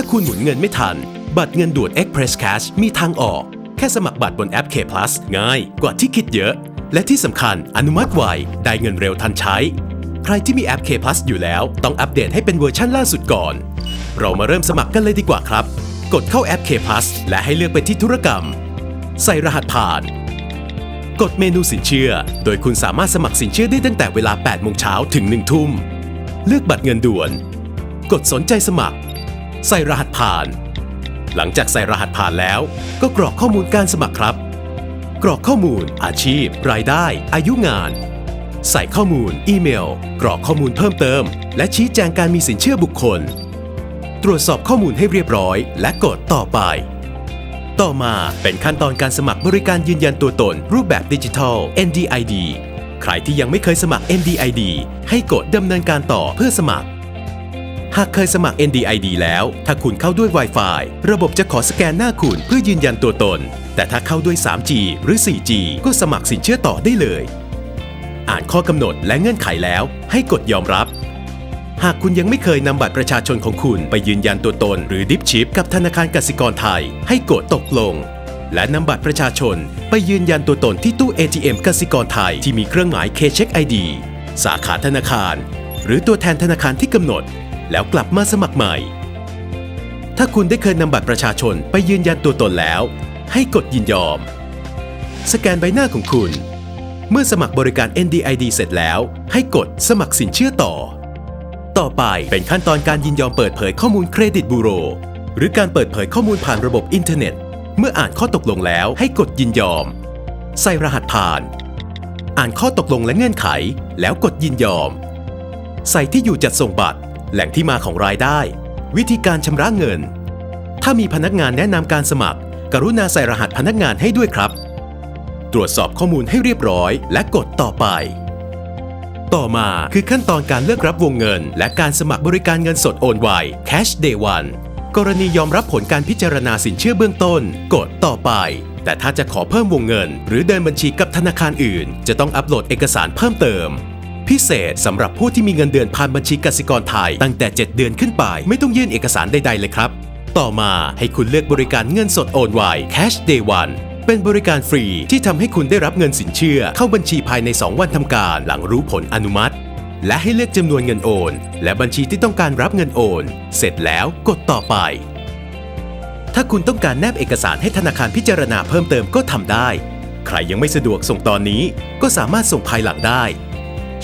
ถ้าคุณหมุนเงินไม่ทัน บัตรเงินด่วน Express Cash มีทางออก แค่สมัครบัตรบนแอป K Plus ง่ายกว่าที่คิดเยอะ และที่สำคัญอนุมัติไวได้เงินเร็วทันใช้ ใครที่มีแอป K Plus อยู่แล้ว ต้องอัปเดตให้เป็นเวอร์ชั่นล่าสุดก่อน เรามาเริ่มสมัครกันเลยดีกว่าครับ กดเข้าแอป K Plus และให้เลือกไปที่ธุรกรรม ใส่รหัสผ่าน กดเมนูสินเชื่อ โดยคุณสามารถสมัครสินเชื่อได้ตั้งแต่เวลา8โมงเช้าถึง1ทุ่มเลือกบัตรเงินด่วน กดสนใจสมัคร ใส่รหัสผ่าน หลังจากใส่รหัสผ่านแล้ว ก็กรอกข้อมูลการสมัครครับ กรอกข้อมูล อาชีพ รายได้ อายุงาน ใส่ข้อมูล อีเมล กรอกข้อมูลเพิ่มเติม และชี้แจงการมีสินเชื่อบุคคล ตรวจสอบข้อมูลให้เรียบร้อย และกดต่อไป ต่อมาเป็นขั้นตอนการสมัครบริการยืนยันตัวตน รูปแบบดิจิทัล NDID ใครที่ยังไม่เคยสมัคร NDID ให้กดดำเนินการต่อเพื่อสมัคร หากเคยสมัคร NDID แล้ว ถ้าคุณเข้าด้วย Wi-Fi ระบบจะขอสแกนหน้าคุณเพื่อยืนยันตัวตน แต่ถ้าเข้าด้วย 3G หรือ 4G ก็สมัครสินเชื่อต่อได้เลย อ่านข้อกำหนดและเงื่อนไขแล้ว ให้กดยอมรับ หากคุณยังไม่เคยนำบัตรประชาชนของคุณไปยืนยันตัวตน หรือดิฟชิปกับธนาคารกสิกรไทย ให้กดตกลง และนำบัตรประชาชน ไปยืนยันตัวตนที่ตู้ ATM กสิกรไทยที่มีเครื่องหมาย K-Check ID สาขาธนาคาร หรือตัวแทนธนาคารที่กำหนด แล้วกลับมาสมัครใหม่ ถ้าคุณได้เคยนำบัตรประชาชนไปยืนยันตัวตนแล้ว ให้กดยินยอม สแกนใบหน้าของคุณ เมื่อสมัครบริการ NDID เสร็จแล้ว ให้กดสมัครสินเชื่อต่อ ต่อไปเป็นขั้นตอนการยินยอมเปิดเผยข้อมูลเครดิตบูโร หรือการเปิดเผยข้อมูลผ่านระบบอินเทอร์เน็ต เมื่ออ่านข้อตกลงแล้วให้กดยินยอม ใส่รหัสผ่าน อ่านข้อตกลงและเงื่อนไข แล้วกดยินยอม ใส่ที่อยู่จัดส่งบัตร แหล่งที่มาของรายได้ วิธีการชำระเงิน ถ้ามีพนักงานแนะนำการสมัคร กรุณาใส่รหัสพนักงานให้ด้วยครับ ตรวจสอบข้อมูลให้เรียบร้อย และกดต่อไป ต่อมาคือขั้นตอนการเลือกรับวงเงิน และการสมัครบริการเงินสดโอนไว Cash Day 1กรณียอมรับผลการพิจารณาสินเชื่อเบื้องต้น กดต่อไปแต่ถ้าจะขอเพิ่มวงเงิน หรือเดินบัญชีกับธนาคารอื่น จะต้องอัปโหลดเอกสารเพิ่มเติม พิเศษสำหรับผู้ที่มีเงินเดือนผ่านบัญชีกสิกรไทย ตั้งแต่ 7 เดือนขึ้นไป ไม่ต้องยื่นเอกสารใดๆเลยครับ ต่อมาให้คุณเลือกบริการเงินสดโอนไว Cash Day 1เป็นบริการฟรีที่ทำให้คุณได้รับเงินสินเชื่อ เข้าบัญชีภายใน 2 วันทำการหลังรู้ผลอนุมัติ และให้เลือกจำนวนเงินโอน และบัญชีที่ต้องการรับเงินโอน เสร็จแล้วกดต่อไป ถ้าคุณต้องการแนบเอกสารให้ธนาคารพิจารณาเพิ่มเติมก็ทำได้ ใครยังไม่สะดวกส่งตอนนี้ ก็สามารถส่งภายหลังได้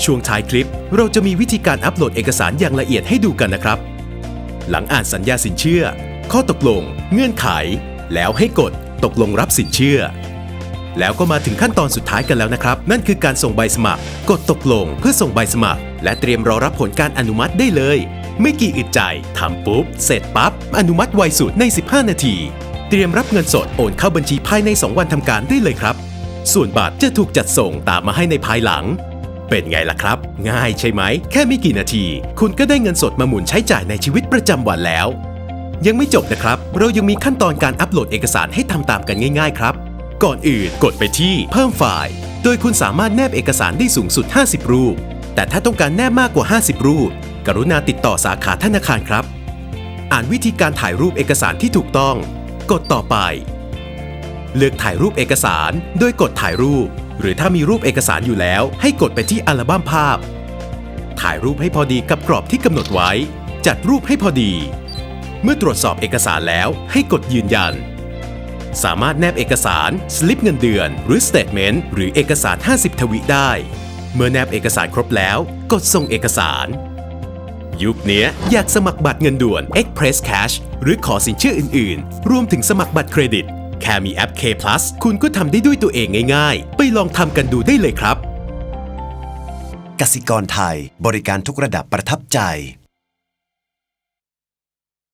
ช่วงท้ายคลิปเราจะมีวิธีการอัปโหลดเอกสารอย่างละเอียดให้ดูกันนะครับ หลังอ่านสัญญาสินเชื่อ ข้อตกลง เงื่อนไข แล้วให้กดตกลงรับสินเชื่อ แล้วก็มาถึงขั้นตอนสุดท้ายกันแล้วนะครับ นั่นคือการส่งใบสมัคร กดตกลงเพื่อส่งใบสมัคร และเตรียมรอรับผลการอนุมัติได้เลย ไม่กี่อึดใจทำปุ๊บ เสร็จปั๊บ อนุมัติไวสุดใน 15 นาที เตรียมรับเงินสดโอนเข้าบัญชีภายใน 2 วันทำการได้เลยครับ ส่วนบัตรจะถูกจัดส่งตามมาให้ในภายหลัง เป็นไงล่ะครับ ง่ายใช่ไหม แค่ไม่กี่นาที คุณก็ได้เงินสดมาหมุนใช้จ่ายในชีวิตประจำวันแล้ว ยังไม่จบนะครับ เรายังมีขั้นตอนการอัปโหลดเอกสารให้ทำตามกันง่าย ๆ ครับ ก่อนอื่นกดไปที่เพิ่มไฟล์ โดยคุณสามารถแนบเอกสารได้สูงสุด 50 รูป แต่ถ้าต้องการแนบมากกว่า 50 รูป กรุณาติดต่อสาขาธนาคารครับ อ่านวิธีการถ่ายรูปเอกสารที่ถูกต้อง กดต่อไป เลือกถ่ายรูปเอกสาร โดยกดถ่ายรูป หรือถ้ามีรูปเอกสารอยู่แล้ว ให้กดไปที่อัลบั้มภาพ ถ่ายรูปให้พอดีกับกรอบที่กำหนดไว้ จัดรูปให้พอดี เมื่อตรวจสอบเอกสารแล้วให้กดยืนยัน สามารถแนบเอกสาร สลิปเงินเดือน หรือสเตทเมนต์หรือเอกสาร 50 ทวิได้ เมื่อแนบเอกสารครบแล้ว กดส่งเอกสาร ยุคนี้อยากสมัครบัตรเงินด่วน Express Cash หรือขอสินเชื่ออื่น ๆ รวมถึงสมัครบัตรเครดิต แค่มีแอป K Plus คุณก็ทำได้ด้วยตัวเองง่ายๆ ไปลองทำกันดูได้เลยครับ กสิกรไทยบริการทุกระดับประทับใจ